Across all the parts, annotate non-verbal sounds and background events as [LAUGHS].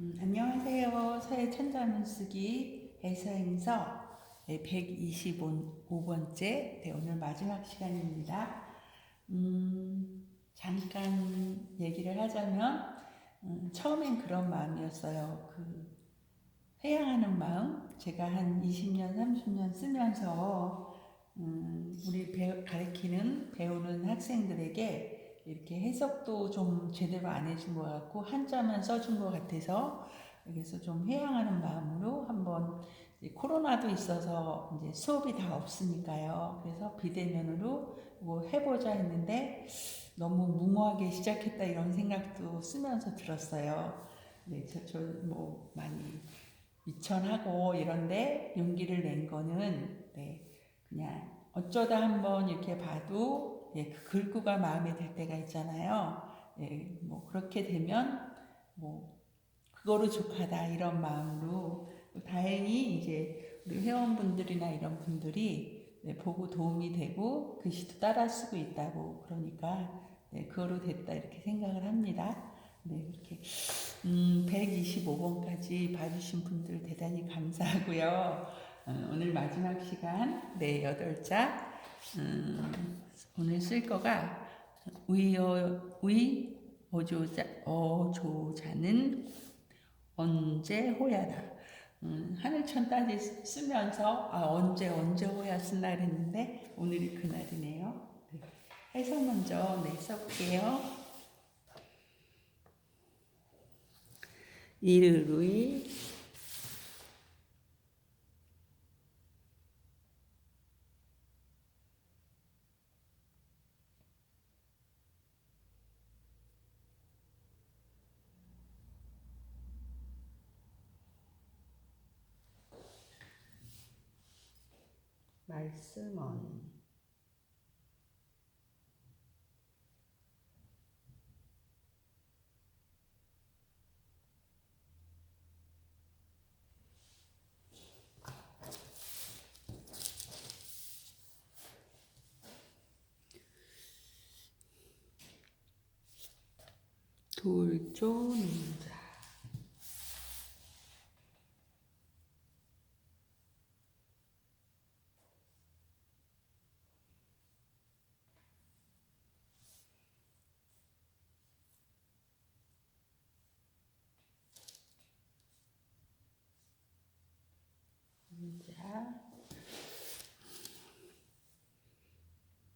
음, 안녕하세요. 서해 천자문 쓰기 해서행서 125번째 네, 오늘 마지막 시간입니다. 음, 잠깐 얘기를 하자면 음, 처음엔 그런 마음이었어요. 그 회양하는 마음. 제가 한 20년, 30년 쓰면서 음, 우리 배, 가르치는 배우는 학생들에게 이렇게 해석도 좀 제대로 안 해준 것 같고 한자만 써준 것 같아서 그래서 좀 회양하는 마음으로 한번 코로나도 있어서 이제 수업이 다 없으니까요. 그래서 비대면으로 뭐 해보자 했는데 너무 무모하게 시작했다 이런 생각도 쓰면서 들었어요. 네, 저, 저뭐 많이 미천하고 이런데 용기를 낸 거는 네, 그냥 어쩌다 한번 이렇게 봐도 예, 그 글구가 마음에 들 때가 있잖아요. 예, 뭐 그렇게 되면 뭐 그거로 족하다 이런 마음으로 다행히 이제 우리 회원분들이나 이런 분들이 네, 보고 도움이 되고 글씨도 따라 쓰고 있다고 그러니까 네, 그거로 됐다 이렇게 생각을 합니다. 네, 이렇게 음, 125번까지 봐주신 분들 대단히 감사하고요. 어, 오늘 마지막 시간 네 여덟 자 음, 오늘 쓸 거가 위어 위 어조자 어조자는 언제 호야다. 음, 하늘천 따지 쓰면서 아 언제 언제 호야 쓴다 그랬는데 오늘이 그날이네요. 네. 해서 먼저 네 써볼게요. 이르루이 말씀은 돌조인 자 자,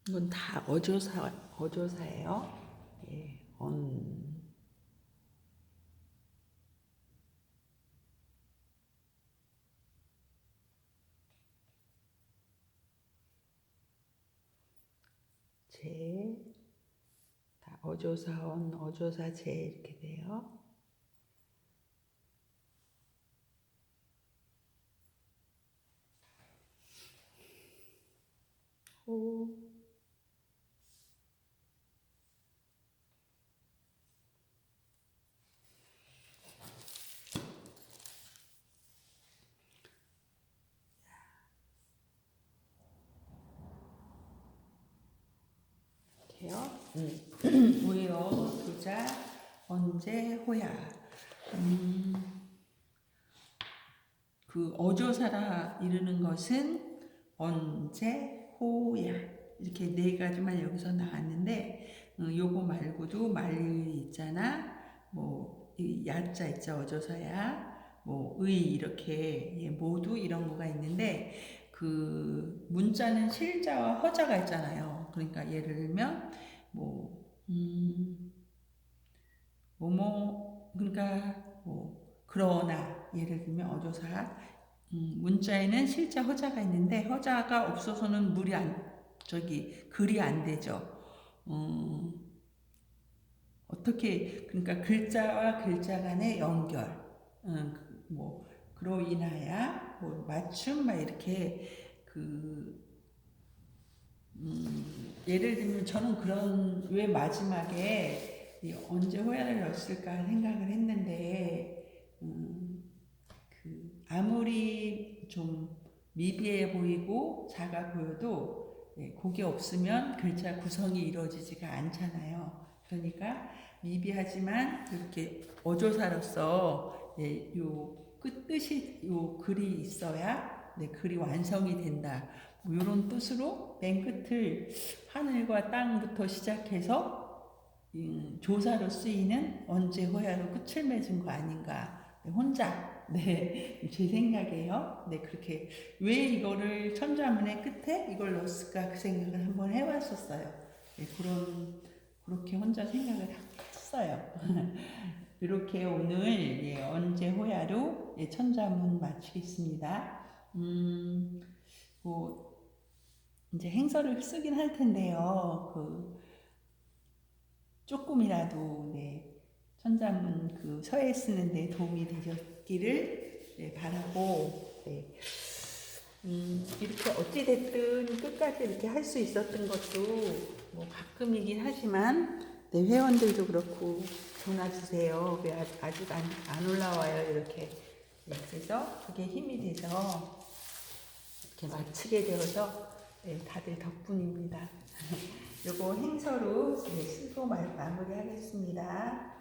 이건 다 어조사 어조사예요. 예, 언 제, 다 어조사원, 어조사 제 이렇게 돼요. 호, 이렇게요. 음. 우여 두자 언제 호야. 음, 그 어조사라 이르는 것은 언제 호야 이렇게 네 가지만 여기서 나왔는데 음, 요거 말고도 말이 있잖아. 뭐이 야자 있죠 어조사야. 뭐 의 이렇게 예, 모두 이런 거가 있는데 그 문자는 실자와 허자가 있잖아요. 그러니까 예를 들면 뭐 음, 뭐뭐 그러니까 뭐 그러나 예를 들면 어조사 음, 문자에는 실자 허자가 있는데 허자가 없어서는 물이 안 저기 글이 안 되죠. 음, 어떻게 그러니까 글자와 글자 간의 연결 음, 뭐 그로 인하여 뭐 맞춤 막 이렇게 그 음, 예를 들면 저는 그런 왜 마지막에 언제 호야를 넣었을까 생각을 했는데 음, 그 아무리 좀 미비해 보이고 작아 보여도 예, 그게 없으면 글자 구성이 이루어지지가 않잖아요. 그러니까 미비하지만 이렇게 어조사로서 예, 요 끝 뜻이 요 글이 있어야 네, 글이 완성이 된다. 뭐 이런 뜻으로 맨 끝을 하늘과 땅부터 시작해서 음, 조사로 쓰이는 언제 호야로 끝을 맺은 거 아닌가. 네, 혼자 네, 제 생각이에요. 네, 그렇게 왜 이거를 천자문의 끝에 이걸 넣었을까 그 생각을 한번 해봤었어요. 네, 그런 그렇게 혼자 생각을 했어요. [LAUGHS] 이렇게 오늘 예, 언제 호야로 예, 천자문 마치겠습니다. 음, 뭐 이제 행서를 쓰긴 할 텐데요. 그 조금이라도 네, 천자문 그 서예 쓰는데 도움이 되셨 기를 네, 바라고 네. 음, 이렇게 어찌 됐든 끝까지 이렇게 할 수 있었던 것도 뭐 가끔이긴 하지만 네, 회원들도 그렇고 전화 주세요. 왜 아직, 안, 안 올라와요? 이렇게 네, 그래서 그게 힘이 돼서 이렇게 마치게 되어서 네, 다들 덕분입니다. [LAUGHS] 요거 행서로 네, 쓰고 마, 마무리하겠습니다.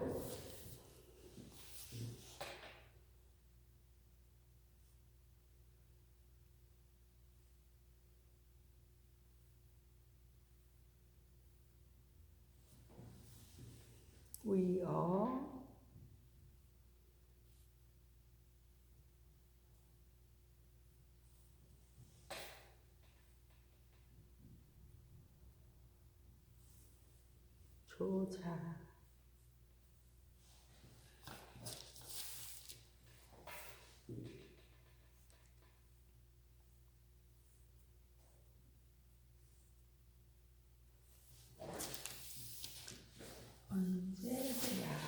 위어 조자 언제야 언제 야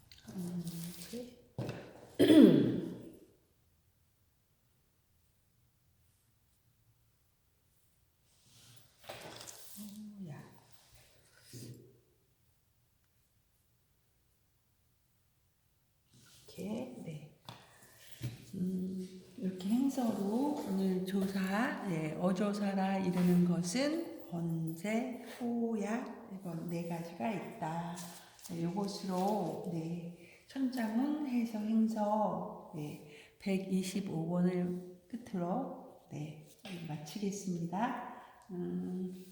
이렇게 네. 음, 이렇게 행서로 오늘 조사 네, 어조사라 이르는 것은 언제 호야 이건 네 가지가 있다. 네, 요것으로 네, 천자문 해서 행서 네, 125번을 끝으로 네, 마치겠습니다. 음,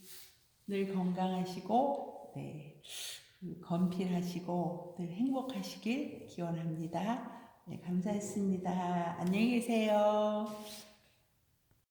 늘 건강하시고 네, 그 건필하시고 늘 행복하시길 기원합니다. 네, 감사했습니다. 안녕히 계세요.